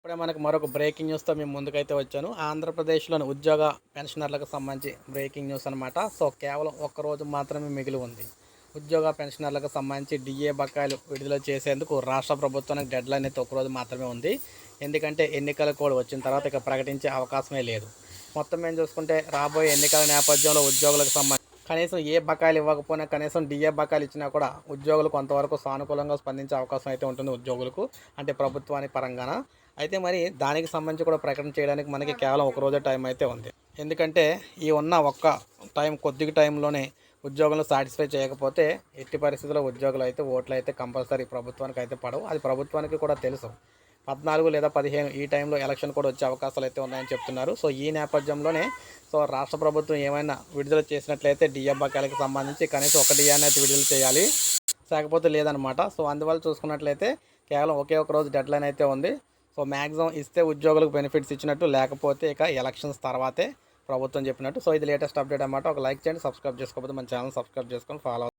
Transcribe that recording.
ఇప్పుడే మనకు మరొక బ్రేకింగ్ న్యూస్తో మేము ముందుకైతే వచ్చాను. ఆంధ్రప్రదేశ్లోని ఉద్యోగ పెన్షనర్లకు సంబంధించి బ్రేకింగ్ న్యూస్ అనమాట సో కేవలం ఒక్క రోజు మాత్రమే మిగిలి ఉంది. ఉద్యోగ పెన్షనర్లకు సంబంధించి డిఏ బకాయిలు విడుదల చేసేందుకు రాష్ట్ర ప్రభుత్వానికి డెడ్ లైన్ అయితే ఒకరోజు మాత్రమే ఉంది. ఎందుకంటే ఎన్నికల కోడ్ వచ్చిన తర్వాత ఇక ప్రకటించే అవకాశమే లేదు. మొత్తం మేము చూసుకుంటే రాబోయే ఎన్నికల నేపథ్యంలో ఉద్యోగులకు సంబంధించి కనీసం ఏ బకాయిలు ఇవ్వకపోయినా కనీసం డిఏ బకాయిలు ఇచ్చినా కూడా ఉద్యోగులు కొంతవరకు సానుకూలంగా స్పందించే అవకాశం అయితే ఉంటుంది ఉద్యోగులకు అంటే ప్రభుత్వానికి పరంగాన. అయితే మరి దానికి సంబంధించి కూడా ప్రకటన చేయడానికి మనకి కేవలం ఒక రోజే టైం అయితే ఉంది. ఎందుకంటే ఈ ఉన్న ఒక్క టైం కొద్దిగా టైంలోనే ఉద్యోగంలో సాటిస్ఫై చేయకపోతే ఎట్టి పరిస్థితుల్లో ఉద్యోగులు అయితే ఓట్లు అయితే కంపల్సరీ ప్రభుత్వానికి అయితే పడవు. అది ప్రభుత్వానికి కూడా తెలుసు. పద్నాలుగు లేదా పదిహేను ఈ టైంలో ఎలక్షన్ కూడా వచ్చే అవకాశాలు అయితే ఉన్నాయని చెప్తున్నారు. సో ఈ నేపథ్యంలోనే సో రాష్ట్ర ప్రభుత్వం ఏమైనా విడుదల చేసినట్లయితే డిఎం బకాయిలకు సంబంధించి కనీసం ఒక డిఎన్ అయితే విడుదల చేయాలి. లేకపోతే లేదనమాట సో అందువల్ల చూసుకున్నట్లయితే కేవలం ఒకే ఒక రోజు డెడ్ లైన్ అయితే ఉంది. సో మ్యాక్సిమం ఇస్తే ఉద్యోగులకు బెనిఫిట్స్ ఇచ్చినట్టు లేకపోతే ఇక ఎలక్షన్స్ తర్వాతే ప్రభుత్వం చెప్పినట్టు. సో ఇది లేటెస్ట్ అప్డేట్ అన్నమాట. ఒక లైక్ చేయండి సబ్స్క్రైబ్ చేసుకోకపోతే మన ఛానల్ సబ్స్క్రైబ్ చేసుకొని ఫాలో